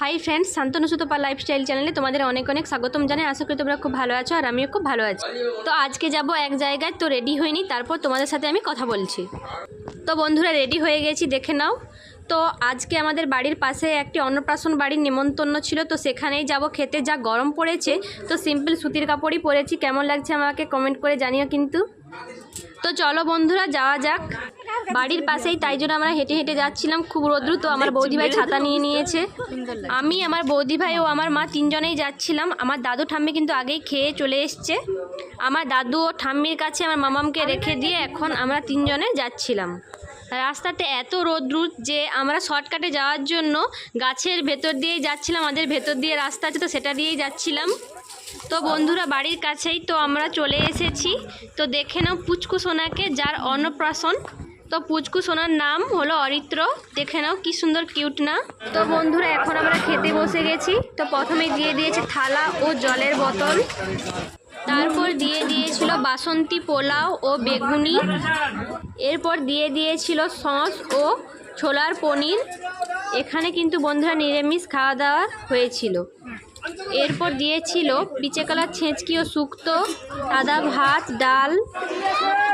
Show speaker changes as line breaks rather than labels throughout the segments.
Hi friends Shantanu Sutapa lifestyle চ্যানেলে তোমাদের অনেক অনেক স্বাগতম জানাই। আশা করি তোমরা খুব ভালো আছো আর আমিও খুব ভালো আছি। তো আজকে যাব এক জায়গায়, তো রেডি হইনি, তারপর তোমাদের সাথে আমি কথা বলছি। তো বন্ধুরা রেডি হয়ে গেছি, দেখে নাও। তো আজকে আমাদের বাড়ির পাশে একটি অন্নপ্রাশন বাড়ির নিমন্ত্রণ ছিল, তো সেখানেই যাব খেতে। যা গরম পড়েছে, তো সিম্পল সুতির কাপড়ই পরেছি। কেমন লাগছে আমাকে কমেন্ট করে জানিও কিন্তু। তো চলো বন্ধুরা, যাওয়া যাক। বাড়ির পাশেই তাই জন্য আমরা হেঁটে হেঁটে যাচ্ছিলাম। খুব রোদ্রু তো আমার বৌদি ভাই ছাতা নিয়ে নিয়েছে। আমি আমার বৌদি ভাই ও আমার মা তিনজনেই যাচ্ছিলাম। আমার দাদু ঠাম্মি কিন্তু আগেই খেয়ে চলে এসছে। আমার দাদু ও ঠাম্মির কাছে আমার মামামকে রেখে দিয়ে এখন আমরা তিনজনে যাচ্ছিলাম। রাস্তাতে এত রোদ্রু যে আমরা শর্টকাটে যাওয়ার জন্য গাছের ভেতর দিয়েই যাচ্ছিলাম আমাদের ভেতর দিয়ে রাস্তা আছে তো সেটা দিয়েই যাচ্ছিলাম। তো বন্ধুরা বাড়ির কাছেই তো আমরা চলে এসেছি। তো দেখে নাও পুচকু সোনাকে যার অন্নপ্রাশন তো পুচকু সোনার নাম হলো অরিত্র। দেখে নাও কি সুন্দর কিউট না। তো বন্ধুরা, এখন আমরা খেতে বসে গেছি। তো প্রথমে দিয়ে দিয়েছে থালা ও জলের বোতল। তারপর দিয়ে দিয়েছিল বাসন্তী পোলাও ও বেগুনি। এরপর দিয়ে দিয়েছিল সস ও ছোলার পনির। এখানে কিন্তু বন্ধুরা নিরামিষ খাওয়া দাওয়া হয়েছিল। এরপর দিয়েছিল পিচে কলার ছেঁচকি ও শুক্তো সাদা ভাত, ডাল,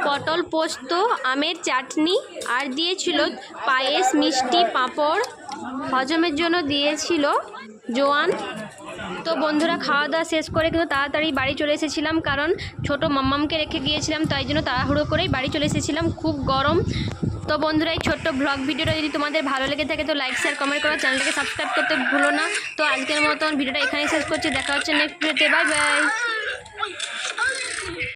পটল পোস্ত, আমের চাটনি, আর দিয়েছিল পায়েস, মিষ্টি, পাঁপড়। হজমের জন্য দিয়েছিল জোয়ান। তো বন্ধুরা খাওয়া দাওয়া শেষ করে কিন্তু তাড়াতাড়ি বাড়ি চলে এসেছিলাম, কারণ ছোট মাম্মামকে রেখে গিয়েছিলাম, তাই জন্য তাড়াহুড়ো করেই বাড়ি চলে এসেছিলাম। খুব গরম তো বন্ধুরা, এই ছোট্ট ব্লগ ভিডিওটা যদি তোমাদের ভালো লেগে থাকে, তো লাইক শেয়ার কমেন্ট করো। চ্যানেলটাকে সাবস্ক্রাইব করতে ভুলো না। তো আজকের মতন ভিডিওটা এখানেই শেষ করছি। দেখা হচ্ছে নেক্সট ভিডিওতে বাই বাই